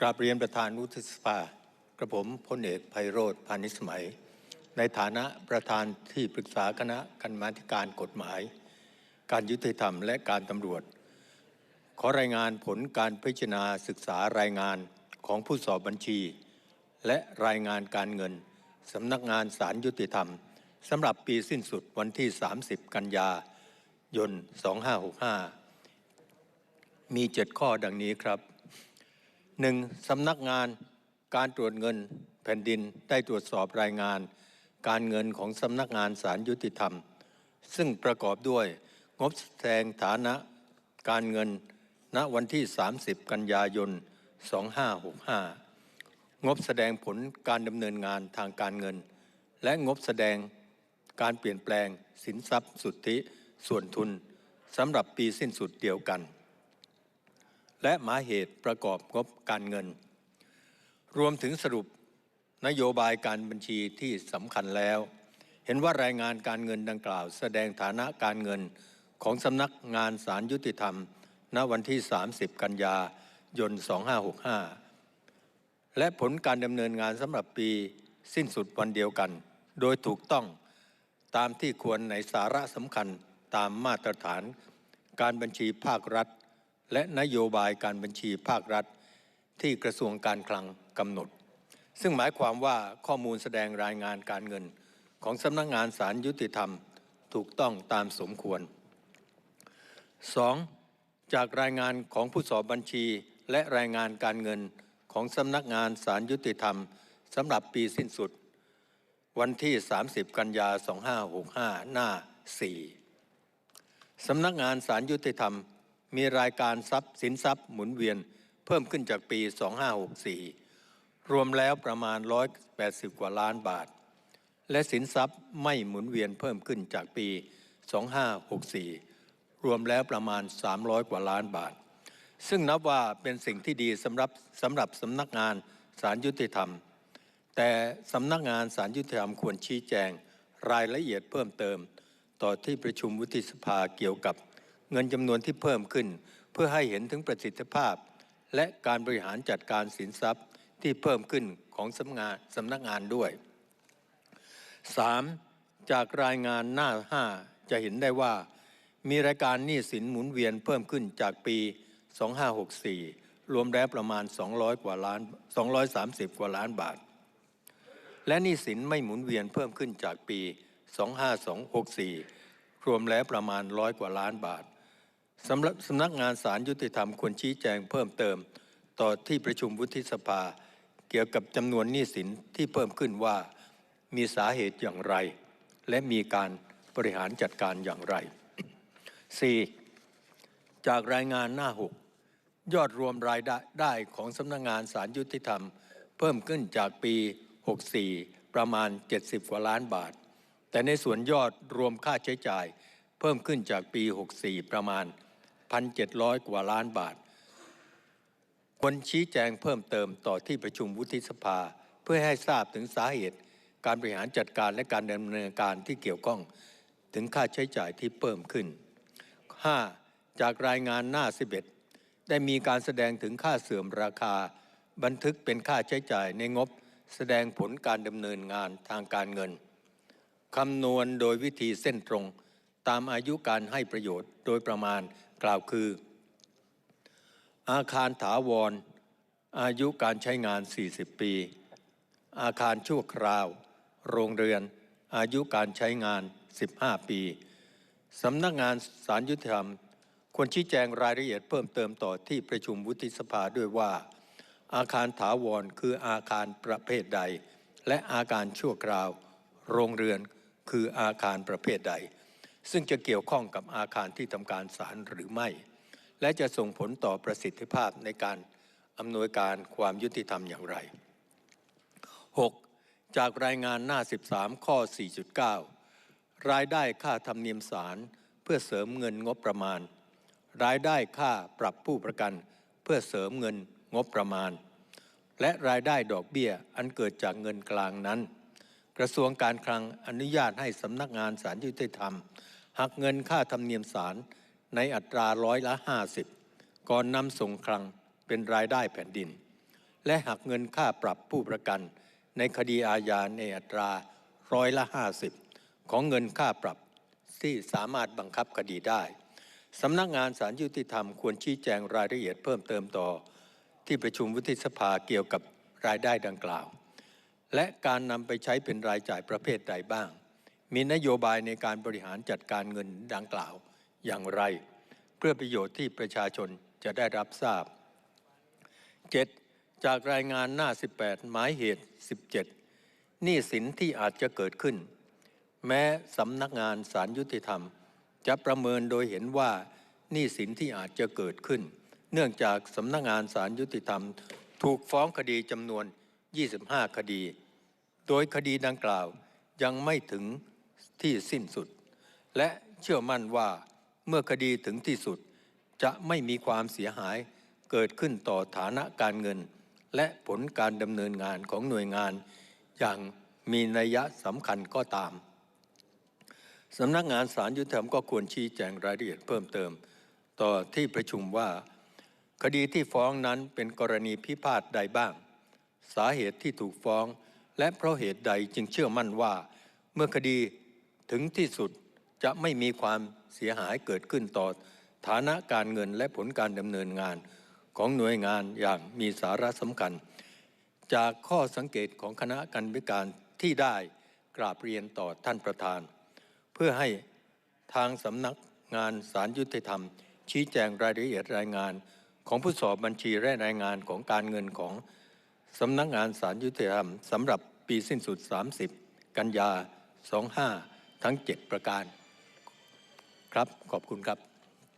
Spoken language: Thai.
กราบเรียนประธานวุฒิสภากระผมพลเอกไพโรธพานิสมัย ในฐานะประธานที่ปรึกษาคณะกรรมาการกฎหมาย การยุติธรรมและการตำรวจ ขอรายงานผลการพิจารณาศึกษารายงานของผู้สอบบัญชี และรายงานการเงินสำนักงานศาลยุติธรรมสำหรับปีสิ้นสุดวันที่ 30 กันยายน 2565 มี 7 ข้อดังนี้ครับ หนึ่งสำนักงานการตรวจเงินแผ่นดินได้ตรวจสอบรายงาน การเงินของสำนักงานศาลยุติธรรม ซึ่งประกอบด้วยงบแสดงฐานะการเงินณวันที่ 30 กันยายน 2565 งบแสดงผลการดำเนินงานทางการเงิน และงบแสดงการเปลี่ยนแปลงสินทรัพย์สุทธิส่วนทุนสำหรับปีสิ้นสุดเดียวกัน และหมาเหตุประกอบงบการเงิน รวมถึงสรุปนโยบายการบัญชีที่สำคัญแล้ว เห็นว่ารายงานการเงินดังกล่าว แสดงฐานะการเงินของสำนักงานศาลยุติธรรม ณวันที่ 30 กันยายน 2565 และผลการดำเนินงานสำหรับปีสิ้นสุดวันเดียวกัน โดยถูกต้องตามที่ควรในสาระสำคัญตามมาตรฐาน การบัญชีภาครัฐ และนโยบายการบัญชีภาครัฐ ที่กระทรวงการคลังกำหนด ซึ่งหมายความว่าข้อมูลแสดงรายงานการเงิน ของสำนักงงานศาลยุติธรรมถูกต้องตามสมควร 2. จากรายงานของผู้สอบบัญชี และรายงานการเงินของสำนักงานศาลยุติธรรมสำหรับปีสิ้นสุด วันที่ 30 กันยา 2565 หน้า 4สำนักงานศาลยุติธรรม มีรายการทรัพย์สินทรัพย์หมุนเวียนเพิ่มขึ้นจากปี 2564 รวมแล้วประมาณ 180 กว่าล้านบาท และสินทรัพย์ไม่หมุนเวียนเพิ่มขึ้นจากปี 2564 รวมแล้วประมาณ 300 กว่าล้านบาท ซึ่งนับว่าเป็นสิ่งที่ดีสำหรับสำหรับสำนักงานศาลยุติธรรม แต่สำนักงานศาลยุติธรรมควรชี้แจงรายละเอียดเพิ่มเติม ต่อที่ประชุมวุฒิสภาเกี่ยวกับ เงินจำนวนที่เพิ่มขึ้น เพื่อให้เห็นถึงประสิทธิภาพ และการบริหารจัดการสินทรัพย์ที่เพิ่มขึ้นของสำนักงานสำนักงานด้วย 3. จากรายงานหน้า 5 จะเห็นได้ว่า มีรายการหนี้สินหมุนเวียนเพิ่มขึ้นจากปี 2564 รวมแล้วประมาณ 200 กว่าล้าน 230 กว่าล้านบาท และหนี้สินไม่หมุนเวียนเพิ่มขึ้นจากปี 2564 รวมแล้วประมาณร้อยกว่าล้านบาท สำหรับสำนักงานศาลยุติธรรมควรชี้แจงเพิ่มเติม ต่อที่ประชุมวุฒิสภา เกี่ยวกับจำนวนหนี้สินที่เพิ่มขึ้นว่า มีสาเหตุอย่างไร และมีการบริหารจัดการอย่างไร 4. จากรายงานหน้า 6 ยอดรวมรายได้ไดของสำนักงานศาลยุติธรรม เพิ่มขึ้นจากปี 64 ประมาณ 70 กว่าล้านบาท แต่ในส่วนยอดรวมค่าใช้จ่าย เพิ่มขึ้นจากปี 64 ประมาณ 1,700 กว่าล้านบาทควรชี้แจงเพิ่มเติมต่อที่ประชุมวุฒิสภา เพื่อให้ทราบถึงสาเหตุ การบริหารจัดการและการดำเนินการที่เกี่ยวข้อง ถึงค่าใช้จ่ายที่เพิ่มขึ้น 5. จากรายงานหน้า 11 ได้มีการแสดงถึงค่าเสื่อมราคา บันทึกเป็นค่าใช้จ่ายในงบ แสดงผลการดำเนินงานทางการเงินคำนวณโดยวิธีเส้นตรง ตามอายุการให้ประโยชน์โดยประมาณ กล่าวคือ อาคารถาวร อายุการใช้งาน 40 ปี อาคารชั่วคราว โรงเรือน อายุการใช้งาน 15 ปีสำนักงานสารยุติธรรม ควรชี้แจงรายละเอียดเพิ่มเติมต่อที่ประชุมวุฒิสภาด้วยว่า อาคารถาวรคืออาคารประเภทใด และอาคารชั่วคราว โรงเรือนคืออาคารประเภทใด ซึ่งจะเกี่ยวข้องกับอาคารที่ทำการศาลหรือไม่ และจะส่งผลต่อประสิทธิภาพในการอำนวยการความยุติธรรมอย่างไร 6. จากรายงานหน้า 13 ข้อ 4.9 รายได้ค่าธรรมเนียมศาลเพื่อเสริมเงินงบประมาณ รายได้ค่าปรับผู้ประกัน เพื่อเสริมเงินงบประมาณ และรายได้ดอกเบี้ยอันเกิดจากเงินกลางนั้น กระทรวงการคลังอนุญาตให้สำนักงานศาลยุติธรรม หักเงินค่าธรรมเนียมศาลในอัตราร้อยละ 50 ก่อนนำส่งคลังเป็นรายได้แผ่นดิน และหักเงินค่าปรับผู้ประกัน ในคดีอาญาในอัตราร้อยละ 50 ของเงินค่าปรับที่สามารถบังคับคดีได้สำนักงานสารยุติธรรมควรชี้แจงรายละเอียดเพิ่มเติมต่อ ที่ประชุมวุฒิสภาเกี่ยวกับรายได้ดังกล่าว และการนำไปใช้เป็นรายจ่ายประเภทใดบ้าง มีนโยบายในการบริหารจัดการเงินดังกล่าวอย่างไร เพื่อประโยชน์ที่ประชาชนจะได้รับทราบ 7. จากรายงานหน้า 18 หมายเหตุ 17หนี้สินที่อาจจะเกิดขึ้น แม้สำนักงานสารยุติธรรม จะประเมินโดยเห็นว่าหนี้สินที่อาจจะเกิดขึ้น เนื่องจากสำนักงานสารยุติธรรม ถูกฟ้องคดีจำนวน 25 คดี โดยคดีดังกล่าวยังไม่ถึง ที่สิ้นสุด และเชื่อมั่นว่าเมื่อคดีถึงที่สุด จะไม่มีความเสียหายเกิดขึ้นต่อฐานะการเงิน และผลการดำเนินงานของหน่วยงาน อย่างมีนัยสำคัญก็ตามสำนักงานสารยุติธรรมก็ควรชี้แจงรายละเอียดเพิ่มเติม ต่อที่ประชุมว่า คดีที่ฟ้องนั้นเป็นกรณีพิพาทใดบ้าง สาเหตุที่ถูกฟ้อง และเพราะเหตุใดจึงเชื่อมั่นว่า เมื่อคดี ถึงที่สุดจะไม่มีความเสียหายเกิดขึ้นต่อฐานะการเงินและผลการดำเนินงานของหน่วยงานอย่างมีสาระสำคัญ จากข้อสังเกตของคณะกรรมการที่ได้กราบเรียนต่อท่านประธาน เพื่อให้ทางสำนักงานสารยุติธรรม ชี้แจงรายละเอียดรายงาน ของผู้สอบบัญชีและรายงานของการเงินของสำนักงานสารยุติธรรมสำหรับปีสิ้นสุด 30 กันยา 25 ทั้ง 7 ประการ ครับขอบคุณครับ